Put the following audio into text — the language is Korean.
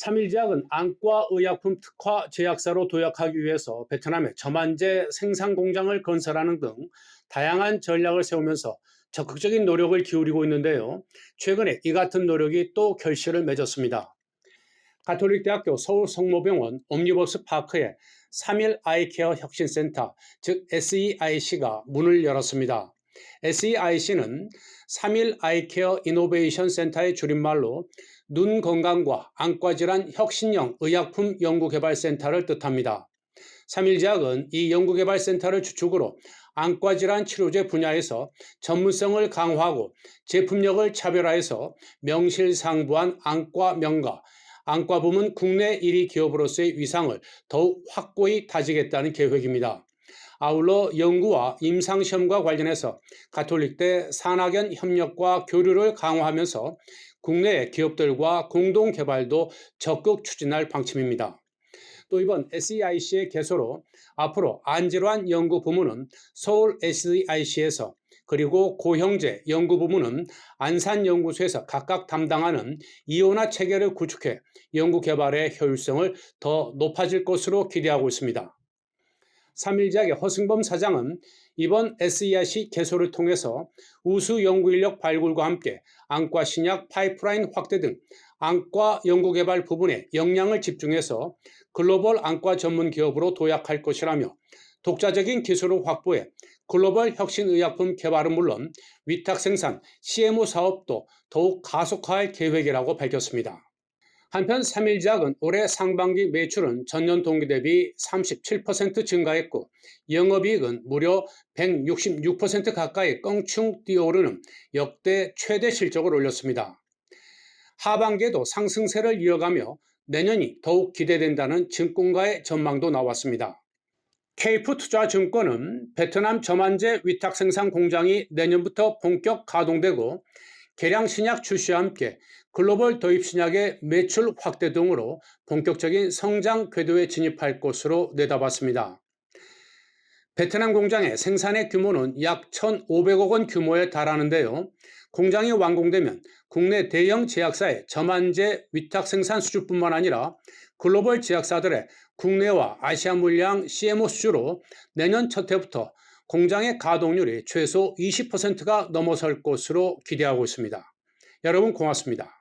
삼일제약은 안과 의약품 특화 제약사로 도약하기 위해서 베트남에 저만제 생산 공장을 건설하는 등 다양한 전략을 세우면서 적극적인 노력을 기울이고 있는데요. 최근에 이 같은 노력이 또 결실을 맺었습니다. 가톨릭대학교 서울성모병원 옴니버스 파크에 3일 아이케어 혁신센터, 즉 SEIC가 문을 열었습니다. SEIC는 3일 아이케어 이노베이션 센터의 줄임말로 눈 건강과 안과 질환 혁신형 의약품 연구개발센터를 뜻합니다. 3일제약은 이 연구개발센터를 주축으로 안과 질환 치료제 분야에서 전문성을 강화하고 제품력을 차별화해서 명실상부한 안과 명가, 안과 부문 국내 1위 기업으로서의 위상을 더욱 확고히 다지겠다는 계획입니다. 아울러 연구와 임상시험과 관련해서 가톨릭대 산학연 협력과 교류를 강화하면서 국내 기업들과 공동 개발도 적극 추진할 방침입니다. 또 이번 SEIC의 개소로 앞으로 안질환 연구 부문은 서울 SEIC에서 그리고 고형제 연구 부문은 안산연구소에서 각각 담당하는 이온화 체계를 구축해 연구 개발의 효율성을 더 높아질 것으로 기대하고 있습니다. 3일제약의 허승범 사장은 이번 SEIC 개소를 통해서 우수 연구 인력 발굴과 함께 안과 신약 파이프라인 확대 등 안과 연구개발 부분에 역량을 집중해서 글로벌 안과 전문 기업으로 도약할 것이라며 독자적인 기술을 확보해 글로벌 혁신의약품 개발은 물론 위탁 생산, CMO 사업도 더욱 가속화할 계획이라고 밝혔습니다. 한편 3일제약은 올해 상반기 매출은 전년 동기 대비 37% 증가했고 영업이익은 무려 166% 가까이 껑충 뛰어오르는 역대 최대 실적을 올렸습니다. 하반기에도 상승세를 이어가며 내년이 더욱 기대된다는 증권가의 전망도 나왔습니다. 케이프 투자증권은 베트남 저만제 위탁 생산 공장이 내년부터 본격 가동되고 개량 신약 출시와 함께 글로벌 도입 신약의 매출 확대 등으로 본격적인 성장 궤도에 진입할 것으로 내다봤습니다. 베트남 공장의 생산의 규모는 약 1,500억 원 규모에 달하는데요. 공장이 완공되면 국내 대형 제약사의 저만제 위탁 생산 수주뿐만 아니라 글로벌 제약사들의 국내와 아시아 물량 CMO 수주로 내년 첫 해부터 공장의 가동률이 최소 20%가 넘어설 것으로 기대하고 있습니다. 여러분 고맙습니다.